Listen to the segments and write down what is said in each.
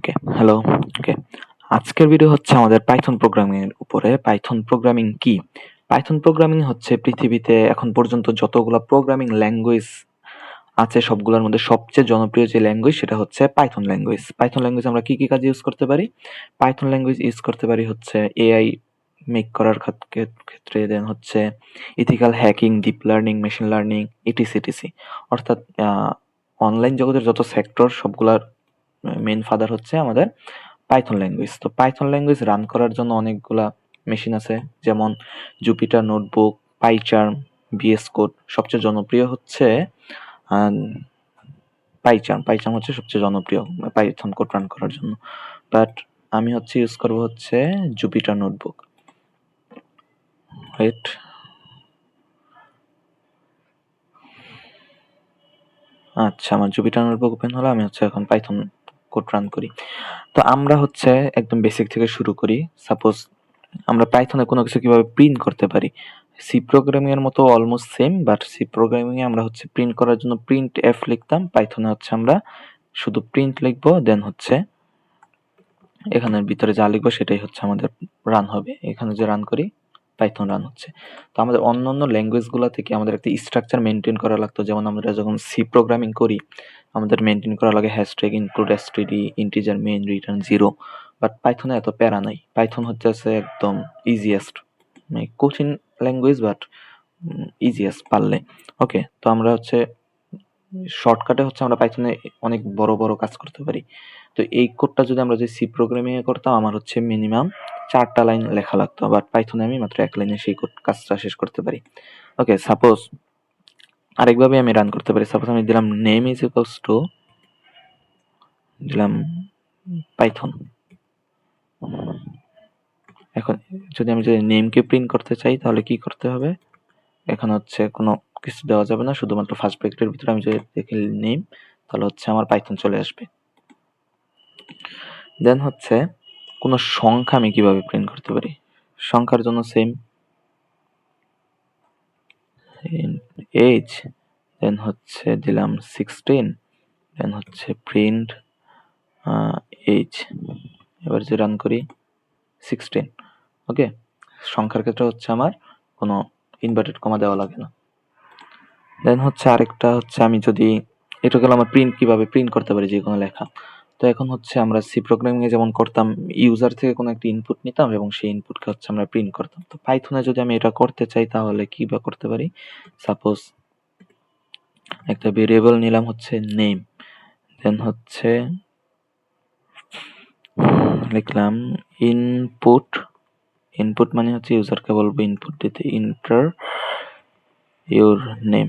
Okay hello okay আজকের video হচ্ছে আমাদের পাইথন প্রোগ্রামিং এর উপরে। পাইথন প্রোগ্রামিং কি? পাইথন প্রোগ্রামিং হচ্ছে পৃথিবীতে এখন পর্যন্ত যতগুলো প্রোগ্রামিং ল্যাঙ্গুয়েজ আছে, সবগুলোর মধ্যে সবচেয়ে জনপ্রিয় যে ল্যাঙ্গুয়েজ সেটা হচ্ছে পাইথন ল্যাঙ্গুয়েজ পাইথন ল্যাঙ্গুয়েজ আমরা কি কি কাজে ইউজ করতে পারি? পাইথন ল্যাঙ্গুয়েজ ইউজ করতে পারি হচ্ছে এআই মেক করার ক্ষেত্রে দেন হচ্ছে ethical hacking deep learning machine learning etc etc অর্থাৎ অনলাইন জগতের যত সেক্টর সবগুলার মেন ফাদার হচ্ছে আমাদের পাইথন ল্যাঙ্গুয়েজ তো পাইথন ল্যাঙ্গুয়েজ রান করার জন্য অনেকগুলা মেশিন আছে, যেমন Jupyter notebook PyCharm VS code সবচেয়ে জনপ্রিয় হচ্ছে পাইচার্ম পাইচার্ম হচ্ছে সবচেয়ে জনপ্রিয় পাইথন কোড রান করার জন্য। বাট আমি হচ্ছে ইউজ করব হচ্ছে জুপিটার নোটবুক রাইট আচ্ছা আমার জুপিটার নোটবুক ওপেন হলো, আমি হচ্ছে এখন পাইথন কোড রান করি। তো আমরা হচ্ছে একদম বেসিক থেকে শুরু করি। সাপোজ আমরা পাইথনে কোনো কিছু কীভাবে প্রিন্ট করতে পারি? সি প্রোগ্রামিং এর মতো almost same but C programming এ আমরা হচ্ছে প্রিন্ট করার জন্য প্রিন্ট এফ লিখতাম। পাইথনে হচ্ছে আমরা শুধু প্রিন্ট লিখব দেন হচ্ছে এখানের ভিতরে যা লিখব সেটাই হচ্ছে আমাদের রান হবে। এখানে যে রান করি পাইথন রান হচ্ছে। তো আমাদের অন্য অন্য ল্যাঙ্গুয়েজগুলো থেকে আমাদের একটা স্ট্রাকচার মেনটেন করা লাগতো? যেমন আমরা যখন সি প্রোগ্রামিং করি আমাদের মেনটেন করা লাগে hashtag include STD integer main return zero but পাইথনে এত প্যারা নাই। পাইথন হচ্ছে একদম ইজিয়েস্ট মানে কঠিন ল্যাঙ্গুয়েজ বাট ইজিয়েস্ট পারলে। ওকে তো আমরা হচ্ছে শর্টকাটে হচ্ছে আমরা পাইথনে অনেক বড় বড় কাজ করতে পারি। তো এই কোডটা যদি আমরা যে সি প্রোগ্রামিং এ করতাম, আমার হচ্ছে মিনিমাম চারটা লাইন লেখা লাগতো। বাট পাইথনে আমি মাত্র এক লাইনে সেই কোড কাজটা শেষ করতে পারি। ওকে সাপোজ আরেকভাবে আমি রান করতে পারি। সাপোজ আমি দিলাম নেম ইজ ইকুয়ালস টু দিলাম পাইথন এখন যদি আমি যদি নেমকে প্রিন্ট করতে চাই, তাহলে কি করতে হবে? এখন হচ্ছে কোনো কিছু দেওয়া যাবে না, শুধুমাত্র ফার্স্ট ব্র্যাকেটের ভিতরে আমি যদি দেখি নেম তাহলে হচ্ছে আমার পাইথন চলে আসবে। দেন হচ্ছে কোনো সংখ্যা আমি কীভাবে প্রিন্ট করতে পারি? সংখ্যার জন্য সেম এজ দেন হচ্ছে দিলাম সিক্সটিন দেন হচ্ছে প্রিন্ট এইজ এবার যে রান করি সিক্সটিন ওকে সংখ্যার ক্ষেত্রে হচ্ছে আমার কোনো ইনভার্টেড কমা দেওয়া লাগে না। দেন হচ্ছে আরেকটা হচ্ছে আমি যদি, এটা গেলে আমার প্রিন্ট কীভাবে প্রিন্ট করতে পারি যে কোনো লেখা। তো এখন হচ্ছে আমরা সি প্রোগ্রামিং এ যেমন করতাম ইউজার থেকে কোনো একটা ইনপুট নিতাম এবং সেই ইনপুটকে হচ্ছে আমরা প্রিন্ট করতাম। তো পাইথনে যদি আমি এটা করতে চাই তাহলে কি বা করতে পারি? সাপোজ একটা ভেরিয়েবল নিলাম হচ্ছে নেম দেন হচ্ছে লিখলাম ইনপুট ইনপুট মানে হচ্ছে ইউজারকে বলব ইনপুট দিতে enter your name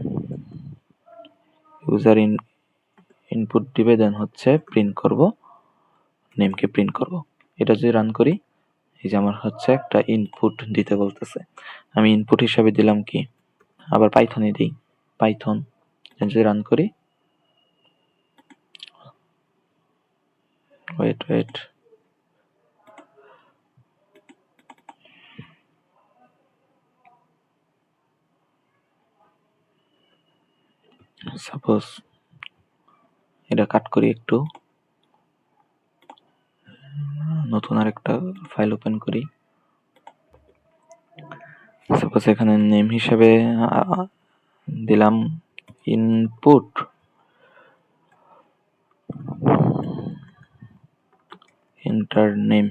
user in input দিবে দেন হচ্ছে প্রিন্ট করব নেমকে প্রিন্ট করব। এটা যদি রান করি, এই যে আমার হচ্ছে একটা ইনপুট দিতে বলতেছে। আমি ইনপুট হিসাবে দিলাম কি? আবার পাইথনে দিই। পাইথন যদি রান করি। ওয়েট ওয়েট সাপোজ এটা কাট করি একটু। নতুন আরেকটা ফাইল ওপেন করি। সাপোজ এখানে নেম হিসেবে দিলাম ইনপুট এন্টার নেম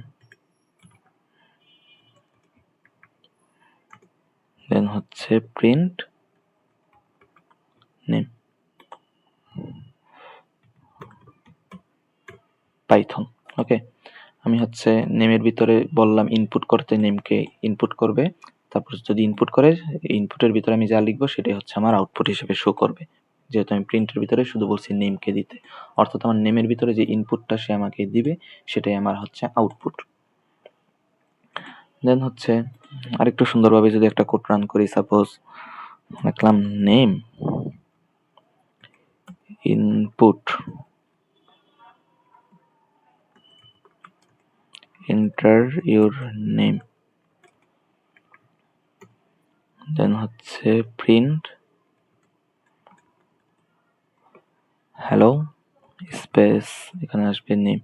দেন হচ্ছে প্রিন্ট নেম পাইথন ওকে আমি হচ্ছে নেমের ভিতরে বললাম ইনপুট করতে নেমকে ইনপুট করবে। তারপর যদি ইনপুট করে ইনপুটের ভিতরে আমি যা লিখব সেটাই হচ্ছে আমার আউটপুট হিসেবে শো করবে। যেহেতু আমি প্রিন্টের ভিতরে শুধু বলছি নেমকে দিতে। অর্থাৎ আমার নেমের ভিতরে যে ইনপুটটা সে আমাকে দিবে, সেটাই আমার হচ্ছে আউটপুট দেন হচ্ছে আরেকটু সুন্দরভাবে যদি একটা কোড রান করি সাপোজ লিখলাম name input enter your name. Then হচ্ছে প্রিন্ট হ্যালো স্পেস এখানে আসবে নেম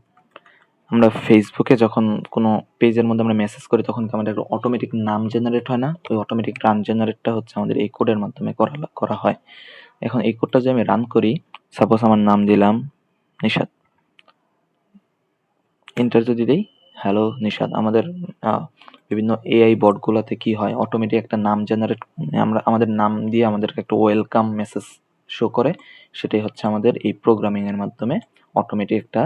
আমরা ফেসবুকে যখন কোনো পেজের মধ্যে আমরা মেসেজ করি, তখন আমাদের অটোমেটিক নাম জেনারেট হয় না? ওই অটোমেটিক রান জেনারেটটা হচ্ছে আমাদের এই কোডের মাধ্যমে করা করা হয়। এখন এই কোডটা যদি আমি রান করি সাপোজ আমার নাম দিলাম নিশাদ এন্টার যদি দেই হ্যালো নিশাদ আমাদের বিভিন্ন এআই বটগুলোতে কি হয়? অটোমেটিক একটা নাম জেনারেট আমরা, আমাদের নাম দিয়ে আমাদেরকে একটা ওয়েলকাম মেসেজ শো করে। সেটাই হচ্ছে আমাদের এই প্রোগ্রামিং এর মাধ্যমে অটোমেটিক একটা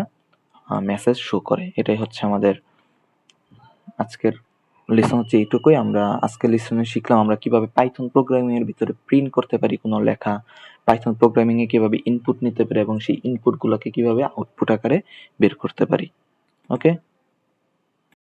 মেসেজ শো করে। এটাই হচ্ছে আমাদের আজকের লেসন হচ্ছে এইটুকুই। আমরা আজকের লেসনে শিখলাম আমরা কীভাবে পাইথন প্রোগ্রামিং এর ভিতরে প্রিন্ট করতে পারি কোনো লেখা পাইথন প্রোগ্রামিং এ কীভাবে ইনপুট নিতে পারি এবং সেই ইনপুটগুলোকে কীভাবে আউটপুট আকারে বের করতে পারি। ওকে